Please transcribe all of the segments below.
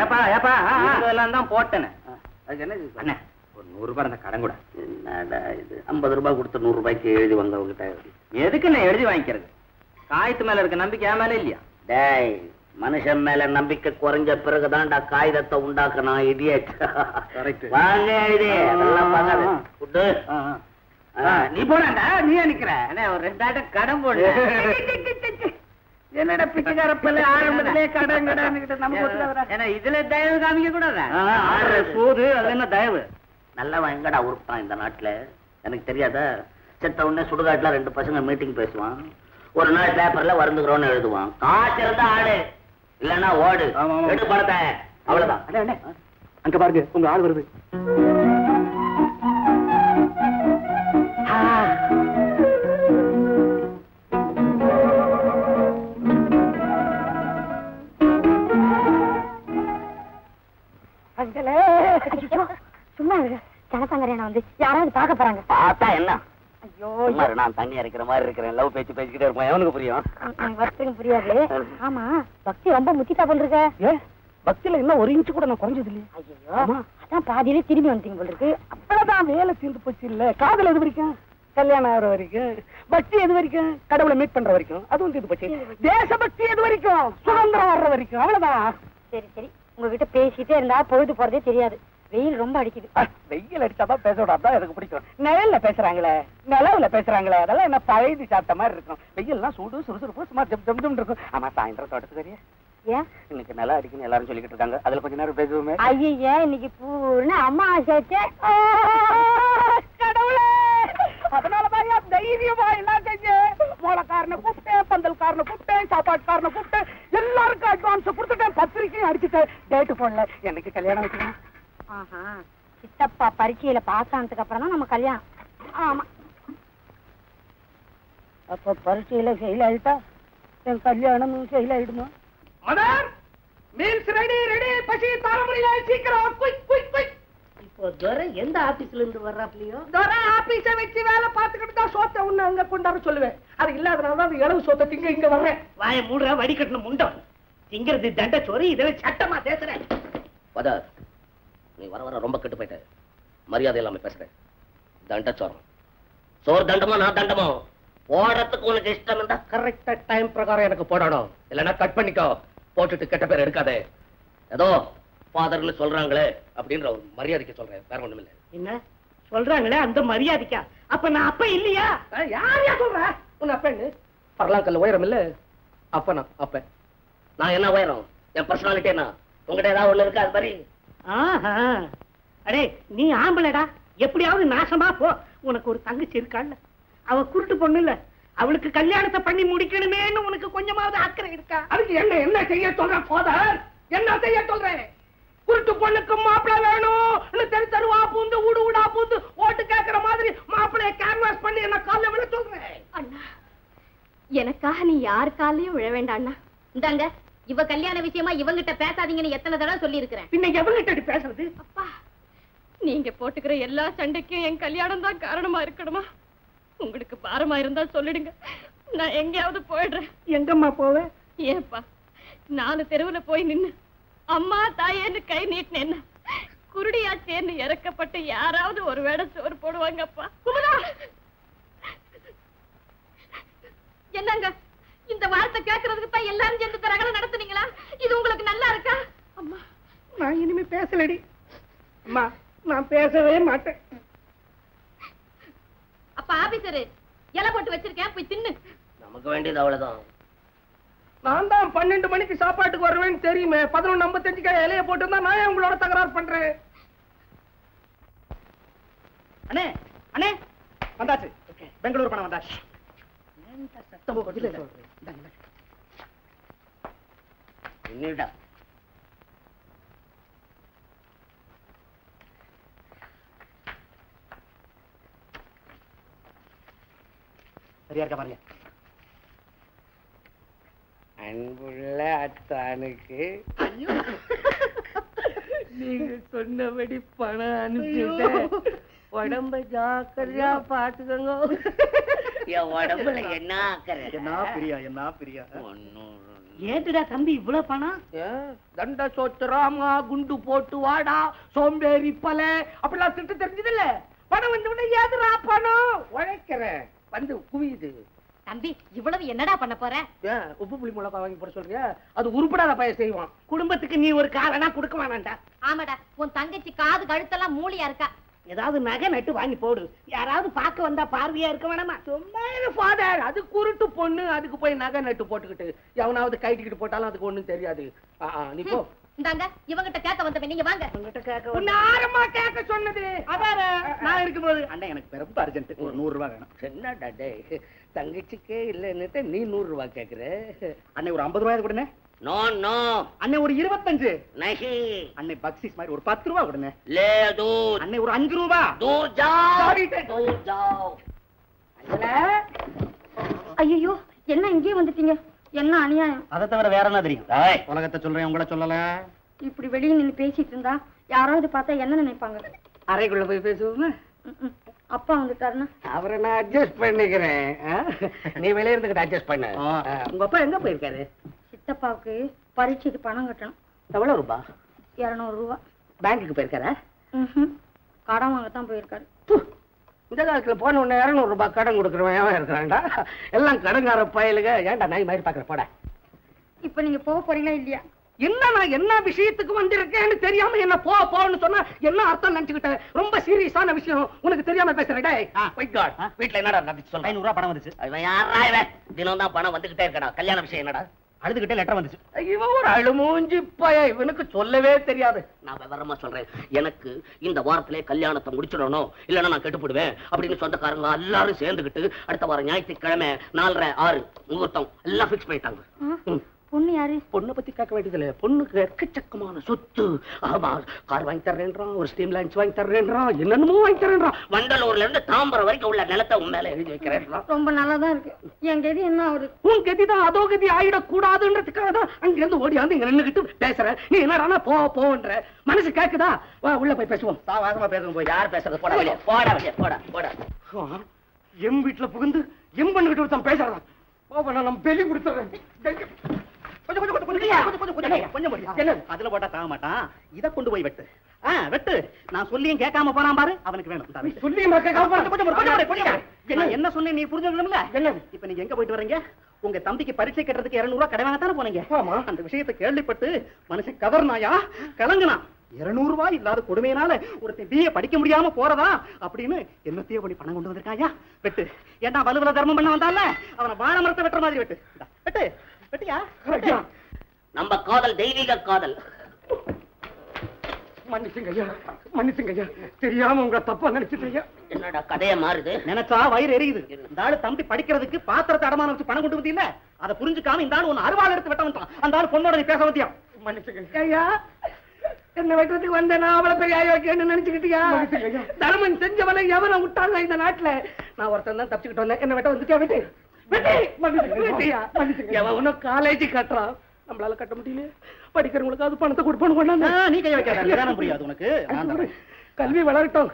ஏப்பா ஏப்பா இதெல்லாம் தான் போட்டேனே. அதுக்கு என்ன அண்ணே ஒரு நூறு ரூபாய் அந்த கடன் கூட. என்னடா இது? ஐம்பது ரூபாய் கொடுத்து நூறு ரூபாய்க்கு எழுதி வந்தவங்கிட்ட எதுக்கு நான் எழுதி வாங்கிக்கிறது? காயத்து மேல இருக்க நம்பிக்கை என் மேல இல்லையா? டேய் மனுஷன் மேல நம்பிக்கை குறைஞ்ச பிறகுதான்டா காகிதத்தை உண்டாக்கணும் இடியட். வாங்க நீ போடாண்டா நீ நிக்கிற ஒரு ரெண்டாயிரம் கடன் போடு. என்னடா பிச்சைக்கார பிள்ளை? ஆரம்பத்திலே கடன் கடன் ஏன்னா இதுல தயவு காமிக்க கூடாதா? ஆடுற சூது அது என்ன தயவு? நல்லவன் எங்கடா உருப்பான் இந்த நாட்டுல? எனக்கு தெரியாதா? செத்த உடனே சுடுகாட்டுல ரெண்டு பசங்க மீட்டிங் பேசுவான். ஒரு நாள் பேப்பர்ல வருந்துக்கிறோன்னு எழுதுவான். காசு இருந்தா ஆடு இல்லன்னா ஓடு. எடு பணத்தை. அவ்வளவுதான். அண்ணே, அண்ணே. அங்க பாருங்க உங்க ஆள் வருது. வந்து யாராவது பார்க்க போறாங்க. பார்த்தா என்ன? ஐயோ நான் தண்ணி அரைக்கிற மாதிரி இருக்கிறேன். லவ் பேச்சு பேசிக்கிட்டே இருப்பேன் எவனுக்கு புரியும்? வர்த்தகம் புரியாது. ஆமா பக்தி ரொம்ப முத்திட்டா போல் இருக்க பக்தியில இன்னும் ஒரு இன்ச்சு கூட நான் குறைஞ்சது இல்லையா. ஐயோ அதான் பாதியிலே திரும்பி வந்துட்டீங்க போல் இருக்கு அவ்வளவுதான் வேலை தீர்ந்து போச்சு இல்ல. காதல் எது வரைக்கும்? கல்யாணம் ஆகிற வரைக்கும். பக்தி எது வரைக்கும்? கடவுளை மீட் பண்ற வரைக்கும். அதுவும் தீர்ந்து போச்சு. தேசபக்தி எது வரைக்கும்? சுதந்திரம் வர்ற வரைக்கும். அவ்வளவுதான். சரி சரி. உங்ககிட்ட பேசிட்டே இருந்தா பொழுது போறதே தெரியாது. வெயில் ரொம்ப அடிக்குது. வெயில் அடிச்சாதான் பேச விடாதான் எனக்கு பிடிக்கும். நிழல்ல பேசுறாங்களே நிலவுல பேசுறாங்களே அதெல்லாம் என்ன பழையது சாப்பிட்ட மாதிரி இருக்கும். வெயில்லாம் சூடு சுறுசுறுப்பு சும்மா ஜம் ஜம் ஜம் இருக்கும். ஆமா சாயந்தரம் தோட்டத்துக்கு சரியா ஏன்? இன்னைக்கு நல்லா அடிக்குன்னு எல்லாரும் சொல்லிக்கிட்டு இருக்காங்க. அதுல கொஞ்ச நேரம் பேசுவோமே. ஐயே இன்னைக்கு பூர்ண அம்மா சேர்த்தே கடவுளே! அதனாலதான் என் தைரியமா என்ன செஞ்சேன் மூலக்காரனை கூப்பிட்டேன் பந்தல்காரனை கூப்பிட்டேன் சாப்பாட்டுக்காரனை கூப்பிட்டேன் எல்லாருக்கும் அட்வான்ஸ் கொடுத்துட்டேன் பத்திரிக்கையும் அடிச்சுட்டேன் டேட்டு போடல. என்னைக்கு கல்யாணம் வைக்கணும் ஆஹா சித்தப்பா பரீட்சையில பாஸ் ஆனதுக்கு அப்புறம் தான் நம்ம கல்யாணம். ஆமா. அப்ப பரீட்சையில ஃபெயில் ஆயிட்டா? என் கல்யாணமும் ஃபெயில் ஆயிடுமா? மதர் மீல்ஸ் ரெடி ரெடி பசி தார முடியல சீக்கிரம் குயிக் குயிக் குயிக் இப்போ துரை எந்த ஆபீஸ்ல இருந்து வர்றாப்லயோ? தோரா ஆபீஸ வச்சு வேலை பார்த்துக்கிட்டு தான் சோத்தை உன்னை அங்க கொண்டாட சொல்லுவேன். அது இல்லாதனால தான் அந்த இளவு சோத்தை திங்க இங்க வர்றேன். வாய மூடுற வடிகட்டணும் முண்டம். திங்கிறது தண்ட சோறு இதுல சட்டமா பேசுறேன். பதர் நீ வர வர ரொம்ப கெட்டு போயிட்ட. மரியாதை இல்லாம பேசுற. தண்டச்சோரம். சோறு தண்டமா நான் தண்டமா? போடுறதுக்கு உனக்கு இஷ்டம் இருந்தா கரெக்டா டைம் பிரகாரம் எனக்கு போடணும். இல்லைன்னா கட் பண்ணிக்கோ. போட்டுட்டு கெட்ட பேர் எடுக்காதே. ஏதோ ஃபாதர்னு சொல்றாங்களே அப்படின்ற ஒரு மரியாதைக்கு சொல்றேன். வேற ஒண்ணும் இல்ல என்ன? சொல்றாங்களே அந்த மரியாதைக்கா? அப்ப நான் அப்ப இல்லையா? யார் யா சொல்ற? உன் அப்பன்னு பரலாக்கல்ல உயரம் இல்ல. அப்பனா அப்ப. நான் என்ன உயரம்? என் பர்சனாலிட்டி என்ன? உங்ககிட்ட ஏதாவது ஒண்ணு இருக்கா? அது மாதிரி? அடே நீ ஆம்பளடா. எப்படியாவது நாசமா போ. உனக்கு ஒரு தங்கச்சி இருக்காள்ல. அவ குருட்டு பொண்ணு இல்ல. அவளுக்கு கல்யாணத்தை பண்ணி முடிக்கணுமேன்னு உனக்கு கொஞ்சமாவது அக்கறை இருக்கா? அதுக்கு என்ன என்ன செய்ய சொல்றேன் ஃபாதர் என்ன செய்ய சொல்றேன் குருட்டு பொண்ணுக்கு மாப்பிளை வேணும் தெரு தெருவா பூந்து ஊடு ஊடா பூந்து ஓட்டு கேக்குற மாதிரி மாப்பிளைய கேன்வாஸ் பண்ணி என்ன கால்ல விழ சொல்றேன். அண்ணா எனக்காக நீ யார் காலையும் விழ வேண்டாம் அண்ணா. இந்தாங்க. இவ கல்யாண விஷயமா இவங்கிட்ட பேசாதீங்கன்னு எத்தனை தடவை சொல்லி இருக்கிறேன் பின்ன எவங்கிட்ட பேசுறது? அப்பா நீங்க போட்டுக்கிற எல்லா சண்டைக்கும் என் கல்யாணம் தான் காரணமா இருக்கணுமா? உங்களுக்கு பாரமா இருந்தா சொல்லிடுங்க. நான் எங்கேயாவது போயிடுறேன். எங்கம்மா போவேன் ஏப்பா நாலு தெருவுல போய் நின்னு அம்மா தாயேன்னு கை நீட்டினேன் குருடியாச்சேன்னு இறக்கப்பட்டு யாராவது ஒரு வேளை சோறு போடுவாங்கப்பா. என்னங்க? இந்த வார்த்தை கேட்கறதுக்கு தான் எல்லாரும் சேர்ந்து தரகல நடத்துனீங்களா? இது உங்களுக்கு நல்லா இருக்கா? அம்மா நான் இனிமே பேசலடி. அம்மா நான் பேசவே மாட்டேன். அப்ப ஆபீசரு இலை போட்டு வச்சிருக்கேன் போய் தின்னு. நமக்கு வேண்டியது அவ்வளவுதான். நான் தான் பன்னெண்டு மணிக்கு சாப்பாட்டுக்கு வருவேன்னு தெரியுமே பதினொன்று ஐம்பத்தஞ்சுக்கு இலைய போட்டு நான் உங்களோட தகராறு பண்றேன்? அண்ணே அண்ணே வந்தாச்சு. பெங்களூர் பணம் வந்தாச்சு. என்னடா சரியா இருக்கா பாருங்க அன்புள்ள அத்தானுக்கு நீங்க சொன்னபடி பணம் அனுப்பிட்டேன் உடம்ப ஜாக்கிரதையா பாத்துக்கோங்க என் உடம்புல என்ன அக்கறை என்ன பிரியா என்ன பிரியா? ஒண்ணும் ஏட்டுடா தம்பி இவ்வளவு பணம்? தண்ட சோத்துராமா குண்டு போட்டு வாடா சோம்பேறி பல. அப்படிலாம் திட்டு தெரிஞ்சது இல்ல பணம் வந்து உடனே ஏதுடா பணம்? உழைக்கிறேன். வந்து குவியுது. தம்பி இவ்வளவு என்னடா பண்ண போற? உப்பு புளி மிளகா வாங்கி போட சொல்றியா? அது உருப்படாத பையன் செய்வான். குடும்பத்துக்கு நீ ஒரு காலனா கொடுக்க வேணாம்டா. ஆமாடா உன் தங்கச்சி காது கழுத்தெல்லாம் மூலியா இருக்கா? ஏதாவது நகை நட்டு வாங்கி போடு. யாராவது பார்க்க வந்தா பார்வையா இருக்க வேணாமா? சும்மா ஃபாதர் அது குருட்டு பொண்ணு அதுக்கு போய் நகை நட்டு போட்டுக்கிட்டு. எவனாவது கைட்டிக்கிட்டு போட்டாலும் அதுக்கு ஒண்ணும் தெரியாது. நீ போ. இந்தாங்க. இவங்கிட்ட கேட்க வந்தவன் நீங்க வாங்க. உங்ககிட்ட கேட்க உன்னை ஆரமா கேட்க சொன்னது. நான் இருக்கும்போது அண்ணா எனக்கு ரொம்ப அர்ஜென்ட் ஒரு நூறு ரூபாய் வேணும். என்னடா டேய்? தங்கச்சிக்கே இல்லைன்னுட்டு நீ நூறு ரூபாய் கேக்குற. அண்ணே ஒரு ஐம்பது ரூபாய் கொடுங்க நோ நோ அண்ணே ஒரு இருபத்தஞ்சு. நகி. அண்ணே பக்ஸிஸ் மாதிரி ஒரு பத்து ரூபா கொடுங்க. அண்ணே ஒரு அஞ்சு ரூபா. தூர் ஐயோ என்ன இங்கே வந்துட்டீங்க? என்ன அநியாயம்? அதை தவிர வேற என்ன தெரியும்? உலகத்தை சொல்றேன் உங்கள சொல்லல. இப்படி வெளியே நின்று பேசிட்டு இருந்தா யாராவது பார்த்தா என்ன நினைப்பாங்க? அறைக்குள்ள போய் பேசுவோமா? அப்பா வந்துட்டாருன்னா? அவரை நான் அட்ஜஸ்ட் பண்ணிக்கிறேன். நீ வெளியே இருந்துகிட்ட அட்ஜஸ்ட் பண்ண. உங்க அப்பா எங்க போயிருக்காரு? சித்தப்பாவுக்கு பரீட்சைக்கு பணம் கட்டணும். எவ்வளவு ரூபாய் இருநூறு ரூபா. பேங்க்குக்கு போயிருக்காரா? ம்ஹும். கடன் வாங்கத்தான் போயிருக்காரு. இந்த காலத்துல போன உடனே இருநூறு ரூபாய் கடன் கொடுக்குறவன் இருக்கிறான்டா? எல்லாம் கடன்கார பயலுக. ஏன்டா நாய் மாதிரி பாக்குற போட? இப்ப நீங்க போக போறீங்களா இல்லையா? என்ன நான் என்ன விஷயத்துக்கு வந்திருக்கேன்னு தெரியாம என்ன போ போன்னு சொன்னா என்ன அர்த்தம் நினைச்சுக்கிட்டேன் ரொம்ப சீரியஸான விஷயம். உனக்கு தெரியாம. ஆ, வீட்ல என்னடா நடந்துச்சு சொல்ல ஐநூறு ரூபாய் பணம் வந்துச்சு. இவன் யாரா இவன்? தினம் தான் பணம் வந்துகிட்டே இருக்கடா. கல்யாண விஷயம் என்னடா? அழுதுகிட்டே லெட்டர் வந்துச்சு. இவன் ஒரு அழுமூஞ்சி பய இவனுக்கு சொல்லவே தெரியாது. நான் விவரமா சொல்றேன். எனக்கு இந்த வாரத்திலே கல்யாணத்தை முடிச்சிடணும். இல்லைன்னா நான் கெட்டுப்படுவேன் அப்படின்னு சொந்தக்காரங்க எல்லாரும் சேர்ந்துகிட்டு அடுத்த வாரம் ஞாயிற்றுக்கிழமை நாலரை ஆறு முகூர்த்தம் எல்லாம் ஃபிக்ஸ் பண்ணிட்டாங்க. பொண்ணு யாரு? பொண்ணை பத்தி கேட்க வேண்டியதில்ல. பொண்ணுக்கு எக்கச்சக்கமான சொத்து. ஆமா கார் வாங்கி தர்றேன்றான் ஒரு ஸ்டீம் லான்ச் வாங்கி தர்றேன்றான் என்னென்னமோ வாங்கி தர்றேன்றான். வண்டலூர்ல இருந்து தாம்பரம் வரைக்கும் உள்ள நிலத்தை உன் மேல எழுதி வைக்கிறேன்றான். ரொம்ப நல்லாதான் இருக்கு. என் கதி என்ன அவரு உன் கதி தான் அதோ கதி ஆயிடக்கூடாதுன்றதுக்காக தான் அங்கிருந்து ஓடியாந்து இங்க நின்னுகிட்டு பேசுற. நீ என்னடானா போ போன்ற. மனசு கேக்குதா? வா உள்ள போய் பேசுவோம். சாவாசமா பேசுங்க போய் யார் பேசுறது? போடா வெளியே. போடா வெளியே போடா போடா. எம் வீட்டுல புகுந்து எம் பண்ணுகிட்டு ஒருத்தன் பேசுறான் பாப்பா நான் நம்ம பெலி கொடுத்துறேன் கொஞ்சம் கொஞ்சம் கொஞ்சம் கொஞ்சம் கொஞ்சம் கொஞ்சம் கொஞ்சம் அதுல போட்டா தாங்க மாட்டான்? இதை கொண்டு போய் வெட்டு. வெட்டு. நான் சொல்லியும் கேட்காம போறான் பாரு. அவனுக்கு வேணும். சொல்லியும் கொஞ்சம் என்ன சொன்னேன் நீ புரிஞ்சுக்கணும்ல? என்ன இப்ப நீங்க எங்க போயிட்டு வரீங்க? உங்க தம்பிக்கு பரீட்சை கட்டுறதுக்கு இருநூறு ரூபாய் கடை வாங்கத்தானே போனீங்க? அந்த விஷயத்தை கேள்விப்பட்டு மனுஷன் கவர்னாயா கலங்குனா? இருநூறு ரூபாய் இல்லாத கொடுமையினால ஒருத்தன் பிஏ படிக்க முடியாம போறதா? அப்படின்னு என்னத்தையோ பண்ணி பணம் கொண்டு வந்திருக்காயா? வெட்டு. ஏன்னா வலுவல தர்மம் பண்ண வந்தால அவனை வாழ மரத்தை வெட்டுற மாதிரி வெட்டு. வெட்டு. நம்ம காதல் தெய்வீக காதல். மன்னிச்சுங்க ஐயா. மன்னிச்சுங்க ஐயா. தெரியாம உங்களை தப்பா என்னடா கதைய மாறுது? நினைச்சா வயிறு எரியுது. இந்த ஆளு தம்பி படிக்கிறதுக்கு பாத்திரத்தை அடமானம் வச்சு பணம் கொண்டு வந்தீங்க அதை புரிஞ்சுக்காம இந்த ஆளு ஒன்னு அருவாள் எடுத்து வெட்ட வந்துட்டான். அந்த ஆளு பொண்ணோட நீ பேச வந்தியா? மன்னிச்சுங்க ஐயா. என்ன வெட்டுறதுக்கு வந்த நான் அவ்வளவு பெரிய ஆயோக்கியன்னு நினைச்சுக்கிட்டியா? தர்மன் செஞ்சவனை எவனை விட்டாங்க இந்த நாட்டுல? நான் ஒருத்தன் தான் தப்பிச்சுக்கிட்டு வந்தேன். என்ன வெட்ட வந்துட்டியா வெட்டு காலேஜ் கட்டுறான் நம்மளால கட்ட முடியல படிக்கிறவங்களுக்கு அது பணத்தை கொடுப்பானு நீ கை வைக்காத. புரியாது உனக்கு. கல்வி வளரட்டும்.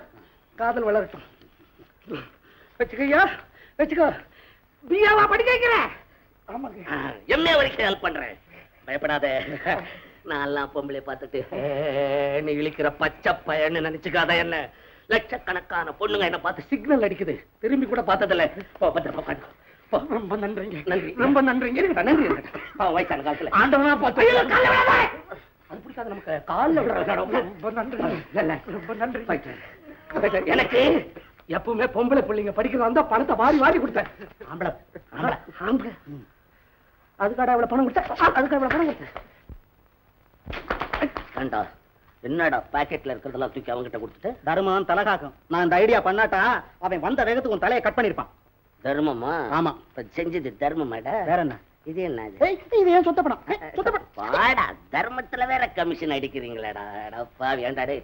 காதல் வளரட்டும். வச்சுக்கய்யா வச்சுக்கோ. பிஏவா படிக்க வைக்கிறேன் ஆமாங்க. எம்ஏ வரைக்கும் ஹெல்ப் பண்றேன். பயப்படாத. நான் எல்லாம் பொம்பளை பார்த்துட்டு "ஏ, நீ இழிக்கிற பச்சை பையன்னு நினைச்சுக்காத என்ன? லட்சக்கணக்கான பொண்ணுங்க என்ன பார்த்து சிக்னல் அடிக்குது. திரும்பி கூட பார்த்ததில்ல. பத்திரமா. ரொம்ப நன்றிங்க. நன்றி. ரொம்ப நன்றிங்க. நன்றி வயசான காலத்துல. ஆண்டவனா பார்த்து! அது பிடிக்காது நமக்கு கால்ல விடுற ரொம்ப நன்றி ரொம்ப நன்றி. எனக்கு எப்பவுமே பொம்பளை பிள்ளைங்க படிக்கிறதா இருந்தா பணத்தை வாரி வாரி கொடுத்தேன். ஆம்பளை ஆம்பளை. ஆம்பளை. அதுக்காட அவ்வளவு பணம் கொடுத்தேன். அதுக்கு அவ்வளவு பணம் கொடுத்தேன். என்னடா பாக்கெட்ல இருக்கிறதெல்லாம் தூக்கி அவங்கிட்ட கொடுத்துட்டு? தர்மம் தலகாக்கும். நான் இந்த ஐடியா பண்ணாட்டா அவன் வந்த வேகத்துக்கு உன் தலையை கட் பண்ணிருப்பான். தர்மமா? ஆமா. இப்ப செஞ்சது தர்மமாடா? வேற என்ன? இது என்ன இது? ஏன் சொத்த பணம் வாடா தர்மத்துல வேற கமிஷன் அடிக்கிறீங்களாடா. அடப்பா வேண்டாடே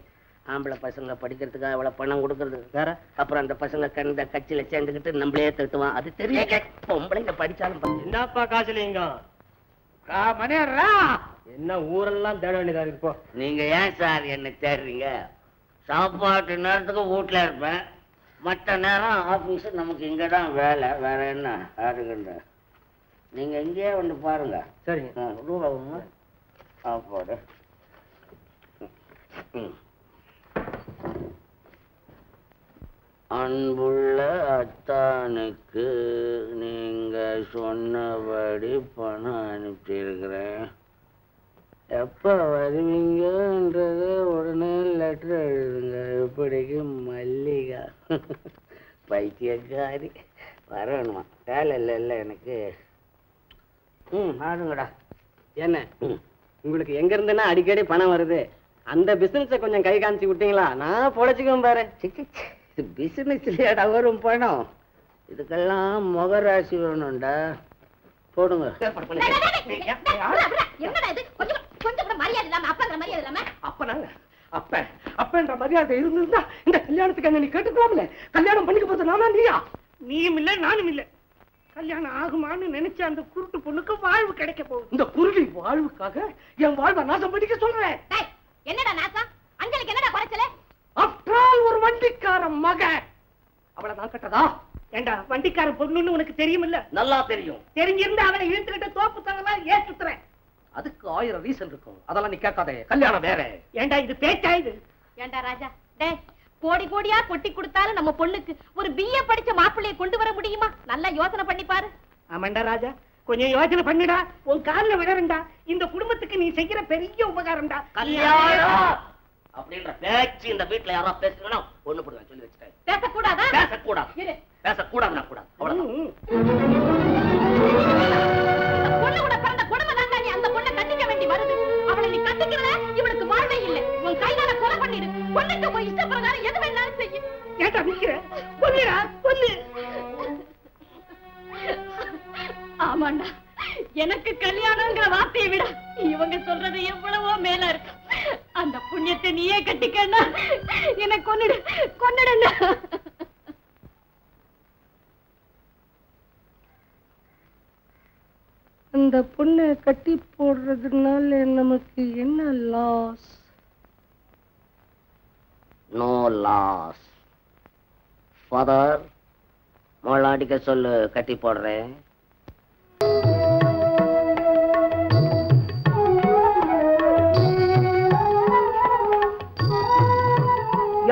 ஆம்பளை பசங்க படிக்கிறதுக்காக அவ்வளவு பணம் கொடுக்கறது? வேற? அப்புறம் அந்த பசங்க கண்ட கட்சியில சேர்ந்துக்கிட்டு நம்மளே திட்டுவான். அது தெரிய பொம்பளைங்க படிச்சாலும் என்னப்பா காசுலிங்கம் என்ன ஊரெல்லாம் தேட வேண்டியதா இருக்கு போ. நீங்க ஏன் சார் என்ன தேடுறீங்க? சாப்பாட்டு நேரத்துக்கு வீட்டுல இருப்பேன். மற்ற நேரம் ஆபீஸ் நமக்கு இங்கதான் வேலை. வேற என்ன? யாருக்குன்ற நீங்க இங்கேயே வந்து பாருங்க. சரிங்க. ரூபா ஒண்ணு ஆ போடு. ம். அன்புள்ள அத்தானுக்கு நீங்க சொன்னபடி பணம் அனுப்பியிருக்கிறேன். எப்போ வருவீங்கன்றத உடனே லெட்டர் எழுதுங்க. இப்படிக்கு மல்லிகா. பைத்தியக்காரி வரணுமா வேலை இல்லை இல்லை எனக்கு ம் ஆடுங்கடா என்ன உங்களுக்கு எங்க இருந்துன்னா அடிக்கடி பணம் வருது அந்த பிசினஸ கொஞ்சம் கை காமிச்சு விட்டீங்களா நான் பொழைச்சிக்குவேன் பாரு. இது வரும் பணம் இதுக்கெல்லாம் முகராசி வேணும்டா போடுங்க என்னடா இது அப்ப அப்பன்ற மரியாதை இருந்திருந்தா இந்த கல்யாணத்துக்கு என்ன நீ கேட்டுக்கலாம்ல கல்யாணம் பண்ணிக்க போது நானா நீயா? நீயும் இல்ல நானும் இல்ல. கல்யாணம் ஆகுமான்னு நினைச்ச அந்த குருட்டு பொண்ணுக்கு வாழ்வு கிடைக்க போகுது. இந்த குருவி வாழ்வுக்காக என் வாழ்வை நாசம் பண்ணிக்க சொல்றேன். டேய், என்னடா நாசம்? அஞ்சலிக்கு என்னடா குறைச்சல? அற்றால் ஒரு வண்டிக்கார மக அவளை நான் கட்டதா? ஏண்டா வண்டிக்கார பொண்ணுன்னு உனக்கு தெரியுமில்ல? நல்லா தெரியும். தெரிஞ்சிருந்தா அவளை இழுத்துக்கிட்டு தோப்பு தங்கலாம் ஏற்றுத்துறேன் அதுக்கு ஆயிரம் ரீசன் இருக்கும். அதெல்லாம் நீ கேட்காதே. கல்யாணம் வேற. ஏண்டா இது பேச்சா இது? ஏண்டா ராஜா? டேய் கோடி கோடியா கொட்டி கொடுத்தாலும் நம்ம பொண்ணுக்கு ஒரு பிஏ படிச்ச மாப்பிள்ளைய கொண்டு வர முடியுமா? நல்லா யோசனை பண்ணி பாரு. ஆமாண்டா ராஜா. கொஞ்சம் யோசனை பண்ணுடா. உன் கால்ல விழறண்டா. இந்த குடும்பத்துக்கு நீ செய்யற பெரிய உபகாரம்டா. கல்யாணம்! அப்படின்ற பேச்சு இந்த வீட்டுல யாரா பேசுங்கன்னா ஒண்ணு போடுவேன் சொல்லி வச்சுட்டேன். பேசக்கூடாதா? பேசக்கூடாது. இரு. ஃபாதர் மொளாடிக்க சொல்லு கட்டி போடுறேன்.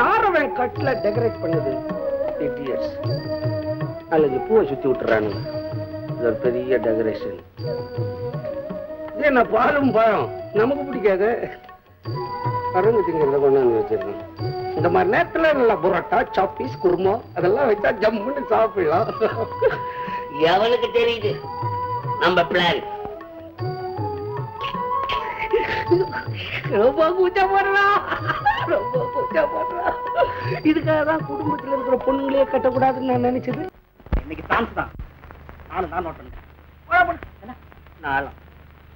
யார் அவன் கட்டில டெக்கரேட் பண்ணுது? இடியட்ஸ் அல்லது பூவை சுத்தி விட்டுறானுங்க. இது ஒரு பெரிய டெக்கரேஷன் இது என்ன பாலும் பழம்? நமக்கு பிடிக்காது. பரங்கு திங்கிறத கொண்டாந்து வச்சிருக்கோம். இந்த மாதிரி நேரத்துல நல்ல புரோட்டா சாப்பீஸ் குருமா அதெல்லாம் வச்சா ஜம்முன்னு சாப்பிடலாம். எவனுக்கு தெரியுது? நம்ம பிளான் ரொம்ப கூச்சப்படுறா ரொம்ப கூச்சப்படுறா இதுக்காக தான் குடும்பத்துல இருக்கிற பொண்ணுங்களே கட்டக்கூடாதுன்னு நான் நினைச்சது. இன்னைக்கு சான்ஸ் தான். நானும் தான் நோட் பண்ணிட்டேன். நாளம்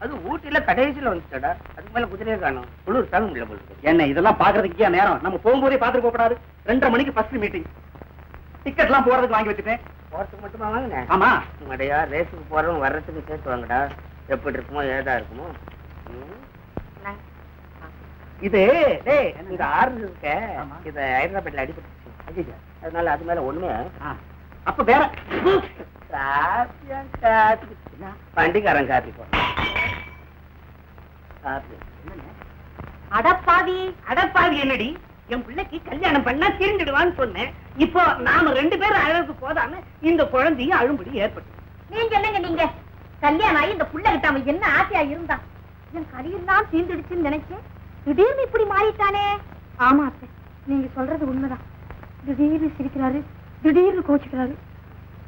அது ஊட்டில கடைசியில வந்துச்சடா. அதுக்கு மேல குதிரையே காணும். குளிர் தாங்க முடியல போல. என்ன இதெல்லாம் பாக்குறதுக்கே நேரம்? நம்ம போகும்போதே பாத்துட்டு போகக்கூடாது. ரெண்டரை மணிக்கு ஃபர்ஸ்ட் மீட்டிங் டிக்கெட் எல்லாம் போறதுக்கு வாங்கி வச்சுட்டேன். போறதுக்கு மட்டுமா வாங்கினேன் ஆமா. உங்கடையா ரேஸுக்கு போறவங்க வர்றதுக்கு சேர்த்து வாங்கடா. எப்படி இருக்குமோ ஏதா இருக்குமோ. இது டேய் இந்த ஆறு இருக்க. இத ஹைதராபாத்ல அடிபட்டுச்சு அதனால அது மேல ஒண்ணுமே. அப்ப வேற. காப்பி வண்டிக்காரன் காப்பி போடுறான் காப்பி அடப்பாவி. அடப்பாவி என்னடி? என் பிள்ளைக்கு கல்யாணம் பண்ணா திருந்துடுவான்னு சொன்னேன். இப்போ நாம ரெண்டு பேரும் அழகு போதாம இந்த குழந்தையும் அழும்படி ஏற்பட்டு நீங்க என்னங்க நீங்க? கல்யாணம் ஆகி இந்த புள்ள கிட்ட அவன் என்ன ஆசையா இருந்தான் என் கலியெல்லாம் தீர்ந்துடுச்சுன்னு நினைச்சேன். திடீர்னு இப்படி மாறிட்டானே. ஆமா அத்தை நீங்க சொல்றது உண்மைதான். திடீர்னு சிரிக்கிறாரு திடீர்னு கோச்சுக்கிறாரு.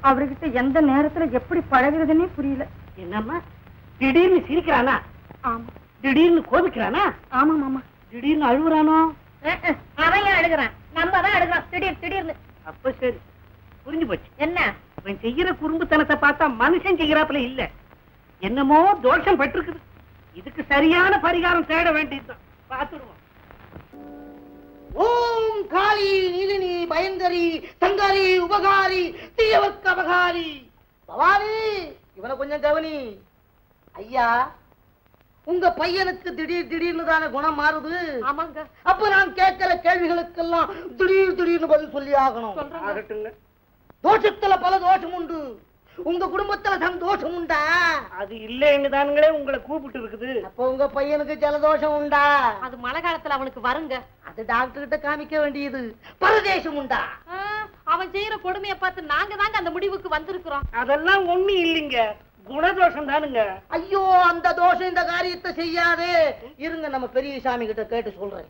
அவர்கிட்ட எந்த நேரத்துல எப்படி பழகுறதுன்னே புரியல. என்னம்மா? திடீர்னு சிரிக்கிறானா? ஆமா. திடீர்னு கோபிக்கிறானா? ஆமா மாமா திடீர்னு அழுகுறானோ அவன் அழுகுறான். நம்ம தான் அழுகுறோம் திடீர் திடீர்னு. அப்ப சரி. புரிஞ்சு போச்சு. என்ன? அவன் செய்யற குறும்புத்தனத்தை பார்த்தா மனுஷன் செய்யறாப்புல இல்ல. என்னமோ தோஷம் பட்டிருக்குது இதுக்கு சரியான பரிகாரம் தேட வேண்டியதுதான். பார்த்துடுவோம் ஓம் காளி நீலினி பயங்கரி தங்காரி உபகாரி தீயவர்க்கு அபகாரி. பவானி இவனை கொஞ்சம் கவனி. ஐயா உங்க பையனுக்கு திடீர் திடீர்னு தானே குணம் மாறுது? ஆமாங்க. அப்ப நான் கேட்கிற கேள்விகளுக்கெல்லாம் திடீர் திடீர்னு பதில் சொல்லி ஆகணும். தோஷத்துல பல தோஷம் உண்டு. உங்க குடும்பத்துல சந்தோஷம் உண்டா? அது இல்லைன்னு தானுங்களே உங்களை கூப்பிட்டு இருக்குது. அப்போ உங்க பையனுக்கு ஜலதோஷம் உண்டா? அது மழை காலத்துல அவனுக்கு வருங்க. அது டாக்டர் கிட்ட காமிக்க வேண்டியது. பரதேசம் உண்டா? அவன் செய்யற கொடுமையை பார்த்து நாங்க தாங்க அந்த முடிவுக்கு வந்திருக்கிறோம். அதெல்லாம் ஒண்ணு இல்லைங்க. குணதோஷம் தானுங்க. ஐயோ அந்த தோஷம் இந்த காரியத்தை செய்யாதே. இருங்க நம்ம பெரிய சாமி கிட்ட கேட்டு சொல்றேன்.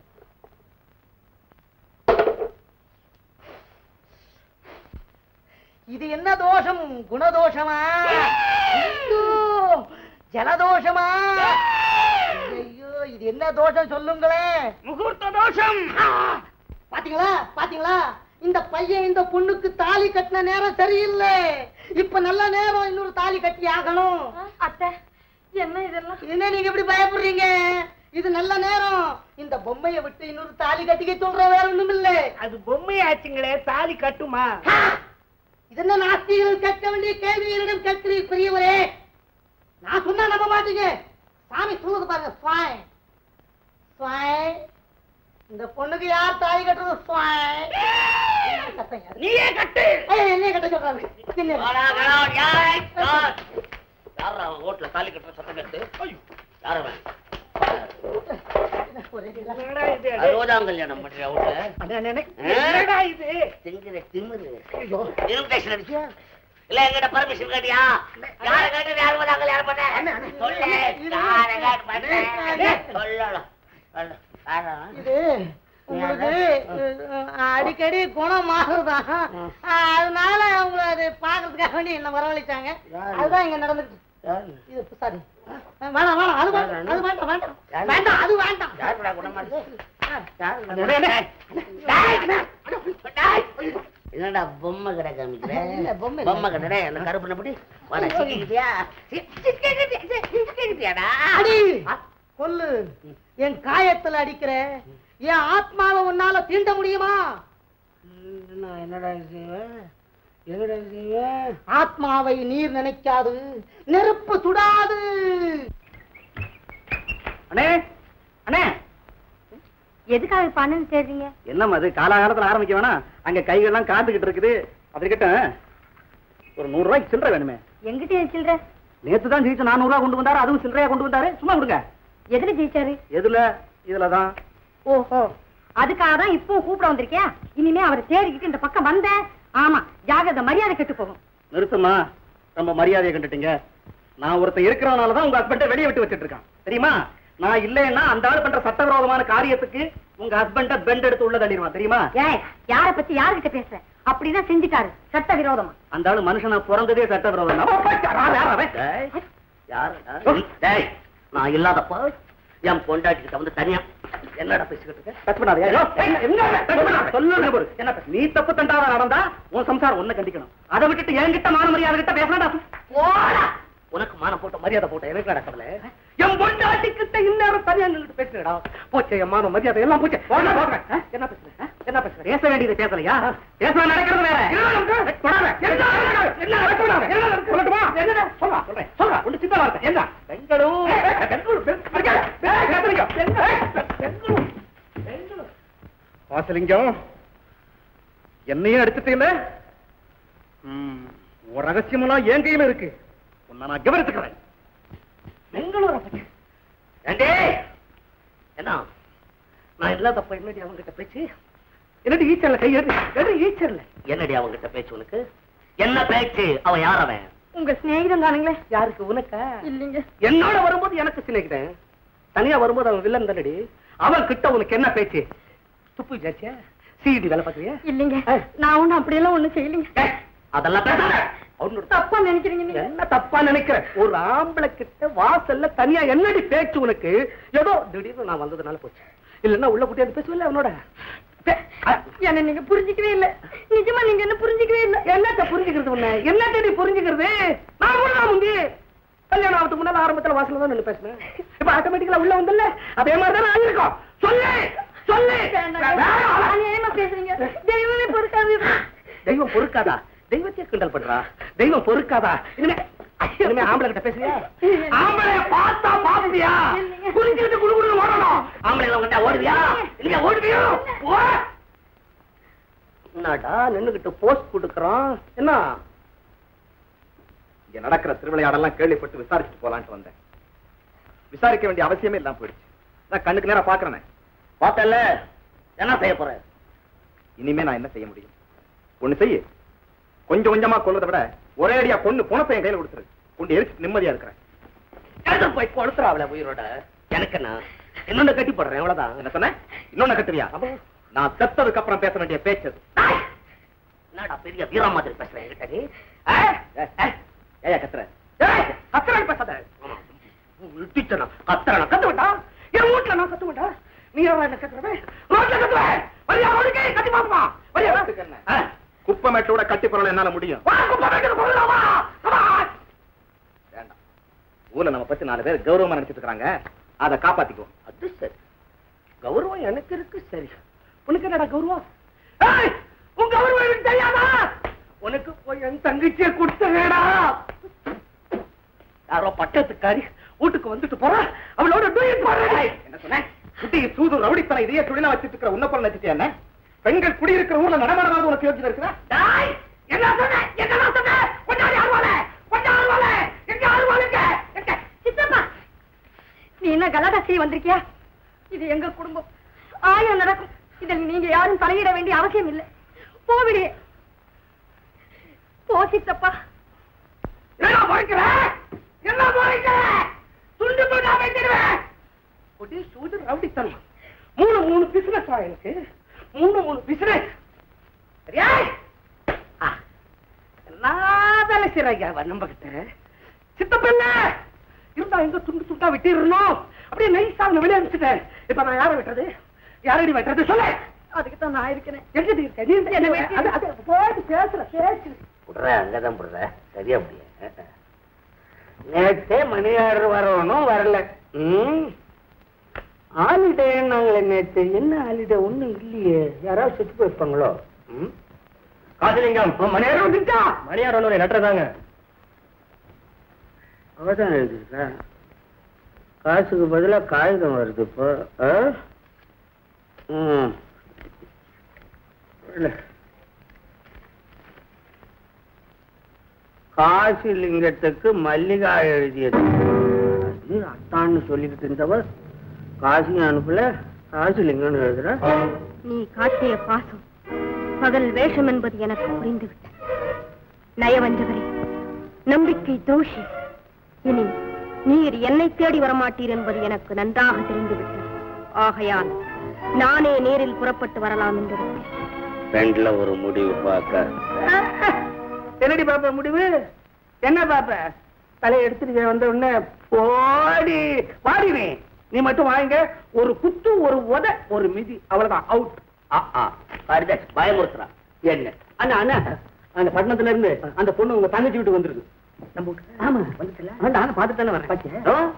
இது என்ன தோஷம்? குணதோஷமா? ஜலதோஷமா? ஐயோ இது என்ன தோஷம் சொல்லுங்களேன். முகூர்த்த தோஷம். பாத்தீங்களா? பாத்தீங்களா? இந்த பையன் இந்த பொண்ணுக்கு தாலி கட்டின நேரம் சரியில்லை. இப்ப நல்ல நேரம் இன்னொரு தாலி கட்டி ஆகணும். அத்தை என்ன இதெல்லாம்? என்ன நீங்க இப்படி பயப்படுறீங்க? இது நல்ல நேரம். இந்த பொம்மையை விட்டு இன்னொரு தாலி கட்டிக்க சொல்ற வேற ஒண்ணும் இல்ல. அது பொம்மை ஆச்சுங்களே தாலி கட்டுமா? இது என்ன நாஸ்திகள் கேட்க வேண்டிய கேள்விகளிடம் கேட்கிறீர் பெரியவரே. நான் சொன்னா நம்ப மாட்டீங்க. சாமி சொல்லுது பாருங்க சுவாய். சுவாய். இந்த பொண்ணுக்கு யார் தாலி கட்டுறது? நீயே கட்டு! என்னைய கட்ட சொல்றாங்க. ஓட்டுல தாலி கட்டுற சத்தம் கேட்டு? யார் அவன்? இல்ல எங்கிட்ட பர்மிஷன் கேட்டியா? யார கேட்டு அறுபதாம் கல்யாணம் பண்ண? சொல்லு. சொல்லலாம்? இது உங்களுக்கு அஹ், அடிக்கடி குணம் மாறுதான் அதனால உங்களை அது பாக்குறதுக்காக வேண்டி என்ன வரவழைச்சாங்க. அதுதான் இங்க நடந்துட்டு? இது சாரி. வேணாம் வேணாம். அது வேண்டாம் அது வேண்டாம் வேண்டாம். யாரு? வேண்டாம் அது வேண்டாம். யாருடா குணமாச்சு? யாருடா? அண்ணா, அண்ணா. என்னடா பொம்மை கடை காமிக்கிற? இல்ல, பொம்மை இல்ல. பொம்மை கடை அந்த கருப்பு நப்படி? வாடா கொல்லு என் காயத்துல அடிக்கிற என் ஆத்மாவை உன்னால தீண்ட முடியுமா? நான் என்னடா செய்வேன் என்னடா செய்வேன் ஆத்மாவை நீர் நினைக்காது நெருப்பு சுடாது. அண்ணே அண்ணே. எதுக்காக பண்ணுன்னு தெரியுங்க என்னம்மா அது காலாகாலத்துல ஆரம்பிக்க வேணாம் அங்க கைகள்லாம் காத்துக்கிட்டு இருக்குது. அதுக்கிட்ட ஒரு நூறு ரூபாய்க்கு சில்லறை வேணுமே. எங்கிட்ட சில்ற நேத்து தான் ஜெயிச்சு நானூறு ரூபா கொண்டு வந்தாரு அதுவும் சில்லறையா கொண்டு வந்தாரு? சும்மா கொடுங்க. எதுல ஜெயிச்சாரு? எதுல? இதுலதான். ஓஹோ. அதுக்காக தான் இப்போ கூப்பிட வந்திருக்கியா? இனிமே அவரை தேடிக்கிட்டு இந்த பக்கம் வந்த ஆமா ஜாகிரதை மரியாதை கெட்டு போகும். நிறுத்துமா ரொம்ப மரியாதையை கண்டுட்டீங்க. நான் ஒருத்தன் இருக்கிறதுனால தான் உங்க ஹஸ்பண்ட வெளியே விட்டு வச்சிட்டு இருக்கான். தெரியுமா? நான் இல்லைன்னா அந்த ஆள் பண்ற சட்டவிரோதமான காரியத்துக்கு உங்க ஹஸ்பண்ட பெண்ட் எடுத்து உள்ள தள்ளிடுவான். தெரியுமா? யார பத்தி யாருகிட்ட பேசுற? அப்படிதான் செஞ்சுட்டாரு. சட்ட விரோதமா அந்த ஆளு மனுஷனா பிறந்ததே சட்டவிரோதம். தான். நான் இல்லாதப்போ என் பொண்டாட்டிக்கிட்ட வந்து தனியா என்னடா பேசிக்கிட்டு இருக்க? டச் என்ன, பண்ணாத. நீ தப்பு தண்டாவா நடந்தா உன் சம்சாரம் ஒண்ணு கண்டிக்கணும். அதை விட்டுட்டு என்கிட்ட மான மரியாதை கிட்ட பேசலாம்டா போடா. உனக்கு மானம் போட்ட மரியாதை போட்ட எனக்கு நடக்கல என் பொண்டாட்டி கிட்ட இந்நேரம் தனியா நின்னுட்டு பேசுறடா. போச்சே என் மான மரியாதை எல்லாம் போச்சே. என்ன பேசுற? ஆ, என்ன பேசுற பேச வேண்டியது பேசலையா பேச நடக்கிறது வேற தொடாத. என்ன நடக்கிறது? என்ன நடக்கிறது? என்ன நடக்கிறது? சொல்லட்டுமா? என்னடா? சொல்றா, சொல்றேன். சொல்றா. ஒண்ணு சின்ன வார்த்தை. என்ன? பெங்களூர். பெங்களூர். பெங்களூர். பேசலிங்கம். பெங்களூர். பெங்களூர். வாசலிங்கம் என்னையும் அடிச்சிட்டீங்களே ஒரு ரகசியமெல்லாம் என் கையில இருக்கு உன்னை நான் கவனிச்சுக்கிறேன் பெங்களூரை என்ன நான் இல்லாதப்ப என்னடி அவங்கிட்ட பேச்சு என்னடி ஈச்சர்ல கை எடு. எடு ஈச்சர்ல என்னடி அவங்கிட்ட பேச்சு உனக்கு? என்ன பேச்சு? அவன் யார் அவன்? உங்க சிநேகிதம் தானுங்களே. யாருக்கு உனக்கா? இல்லைங்க. என்னோட வரும்போது எனக்கு சிநேகிதன். தனியா வரும்போது அவன் வில்லன் தானடி. அவன் கிட்ட உனக்கு என்ன பேச்சு? துப்பு ஜாச்சியா சிடி வேலை பார்க்கறியா? இல்லைங்க. நான் ஒண்ணும் அப்படியெல்லாம் ஒண்ணும் செய்யலைங்க. அதெல்லாம் பேசாத. அவனோட தப்பா நினைக்கிறீங்க நீங்க? என்ன தப்பா நினைக்கிற? ஒரு ஆம்பளை கிட்ட வாசல்ல தனியா என்னடி பேச்சு உனக்கு? ஏதோ திடீர்னு நான் வந்ததுனால போச்சு. இல்லன்னா உள்ள குட்டியாந்து பேசுவில்ல அவனோட? என்ன நீங்க புரிஞ்சுக்கவே இல்ல. நிஜமா நீங்க என்ன புரிஞ்சுக்கவே இல்ல. என்னத்த புரிஞ்சுக்கிறது உன்னை? என்னத்த நீ புரிஞ்சுக்கிறது? நான் கூட தான் முந்தி கல்யாணம் ஆகிறதுக்கு முன்னால ஆரம்பத்துல வாசல்ல தான் நின்னு பேசினேன். இப்ப ஆட்டோமேட்டிக்கலா உள்ள வந்தல்ல அதே மாதிரி தான் ஆகிருக்கோம் சொல்லு சொல்லு. அநியாயமா பேசுறீங்க? தெய்வமே பொறுக்காது தெய்வம் பொறுக்காதா? தெய்வத்தையே கிண்டல் பண்றா? தெய்வம் பொறுக்காதா? இனிமே இனிமே ஆம்பளை கிட்ட பேசுறியா? ஆம்பளை பார்த்தா பாப்பியா? புரிஞ்சுக்கிட்டு குடு குடு ஓடணும். ஆம்பளை உங்ககிட்ட ஓடுவியா? இனிமே ஓடுவியா? என்னடா நின்னுகிட்டு போஸ்ட் கொடுக்கறோம் என்ன? இங்க நடக்கிற திருவிளையாடெல்லாம் கேள்விப்பட்டு விசாரிச்சுட்டு போலான்ட்டு வந்தேன். விசாரிக்க வேண்டிய அவசியமே இல்லாம போயிடுச்சு. நான் கண்ணுக்கு நேரா பாக்குறேனே. பார்த்தல என்ன செய்ய போற? இனிமே நான் என்ன செய்ய முடியும்? ஒண்ணு செய்ய. கொஞ்சம் கொஞ்சமா கொல்றதை விட ஒரே அடியா பொண்ணு பணத்தை என் கையில கொடுத்துரு. கொண்டு எரிச்சு நிம்மதியா இருக்கிறேன். போய் அவளை உயிரோட. எனக்கு என்ன இன்னொன்னு கட்டி போடுறேன் அவ்வளவுதான் என்ன சொன்ன இன்னொன்னு கட்டுவியா நான் செத்ததுக்கு அப்புறம் பேச வேண்டிய பேச்சு! என்னடா பெரிய வீரா மாதிரி பேசுறேன் என்கிட்ட நீ? ஏய், கத்துற பேசாத. கத்துறானா? கத்து? என் வீட்டுல நான் கத்து? நீ யாரா என்ன கத்துறவே? ரோட்ல கத்துவே? வரியா, ரோடுக்கு? கத்தி பாப்போமா? வரியா? அதுக்கு என்ன? ஆ. குப்பை மேட்டோட கட்டி பொருள் என்னால முடியும் ஊர்ல நம்ம பத்தி நாலு பேர் கௌரவமா நினைச்சிட்டு இருக்காங்க அதை காப்பாத்திக்குவோம் அது சரி. கௌரவம் எனக்கு இருக்கு சரி. உனக்கு என்னடா கௌரவம்? உன் கௌரவம் எனக்கு தெரியாதா? உனக்கு போய் என் தங்கச்சியை கொடுத்தவேடா யாரோ பட்டத்துக்காரி வீட்டுக்கு வந்துட்டு போறா. அவளோட டூயட் பாடுறா. என்ன சொன்ன? குட்டி சூது ரவுடித்தலை இதையே தொழிலா வச்சிட்டு இருக்கிற உன்ன பொருள் நினைச்சிட்டியா என்ன? பெண்கள் குடியிருக்கிற ஊர்ல நடமாடாத உனக்கு யோசிச்சு இருக்கிறா? என்ன சொன்ன? என்ன சொன்ன கொஞ்சம் ஆர்வால கொஞ்சம் ஆர்வால எங்க ஆர்வாலுங்க எங்க சித்தப்பா நீ என்ன கலாட்டா செய்ய வந்திருக்கியா? இது எங்க குடும்பம். ஆயிரம் நடக்கும். இதில் நீங்க யாரும் தலையிட வேண்டிய அவசியம் இல்லை. போவிடியே போ சித்தப்பா. என்ன போய்க்கிற என்ன போய்க்கிற துண்டு சூடு மூணு மூணு பிசினஸ் எனக்கு. மூணு மூணு பிசினஸ் சரியா? ஆ, நான் வேலை செய்யறாங்க நம்ம கிட்ட? சித்தப்பல்ல இருந்தா எங்க துண்டு துண்டா வெட்டிடணும் அப்படியே நைஸா அவனை வெளியே அனுப்பிச்சிட்டேன். இப்ப நான் யாரை வெட்டுறது? யாரடி வெட்டுறது? சொல்லு. அதுக்கு தான் நான் இருக்கிறேன் எங்க இருக்க? நீ பேசுற பேசு. விடுற அங்கதான் விடுற சரியா முடிய நேற்றே மணியாளர் வரணும் வரல. ம்? ஹாலிடே நாங்களே நேற்று என்ன ஹாலிடே ஒண்ணும் இல்லையே. யாராவது செத்து போயிருப்பாங்களோ? ம்? காசிலிங்கம் மணியாரம் வந்துட்டா? மணியார் ஒன்று லெட்டர் தாங்க அவதான் எழுதிருக்கா காசுக்கு பதிலா காகிதம் வருது இப்போ. ஆ? ம் மல்லிகா எழுதியது. அத்தான்னு சொல்லிக்கிட்டு இருந்தவ காசியும் அனுப்பல. காசிலிங்கம்னு எழுதுற. நீ காட்டிய பாசம் பகல் வேஷம் என்பது எனக்கு புரிந்துவிட்டது. நயவஞ்சவரே நம்பிக்கை தோஷி. இனி நீர் என்னை தேடி வரமாட்டீர் என்பது எனக்கு நன்றாக தெரிந்துவிட்டது. ஆகையால் நானே நேரில் புறப்பட்டு வரலாம் என்று இருக்கிறேன். ரெண்டுல ஒரு முடிவு பார்க்க என்னடி பாப்ப முடிவு? என்ன பாப்ப? தலையை எடுத்துட்டு வந்த உடனே போடி வாடினே நீ. மட்டும் வாங்க. ஒரு குத்து ஒரு உத ஒரு மிதி. அவ்வளவுதான். அவுட் பயமுறுத்துறான் என்ன? அண்ணா அண்ணா. அந்த பட்டணத்துல இருந்து அந்த பொண்ணு உங்க தங்கச்சி வீட்டுக்கு வந்துருக்கு. நம்ம ஆமா. வந்துட்டல? நானும் பார்த்துட்டு தானே வரேன்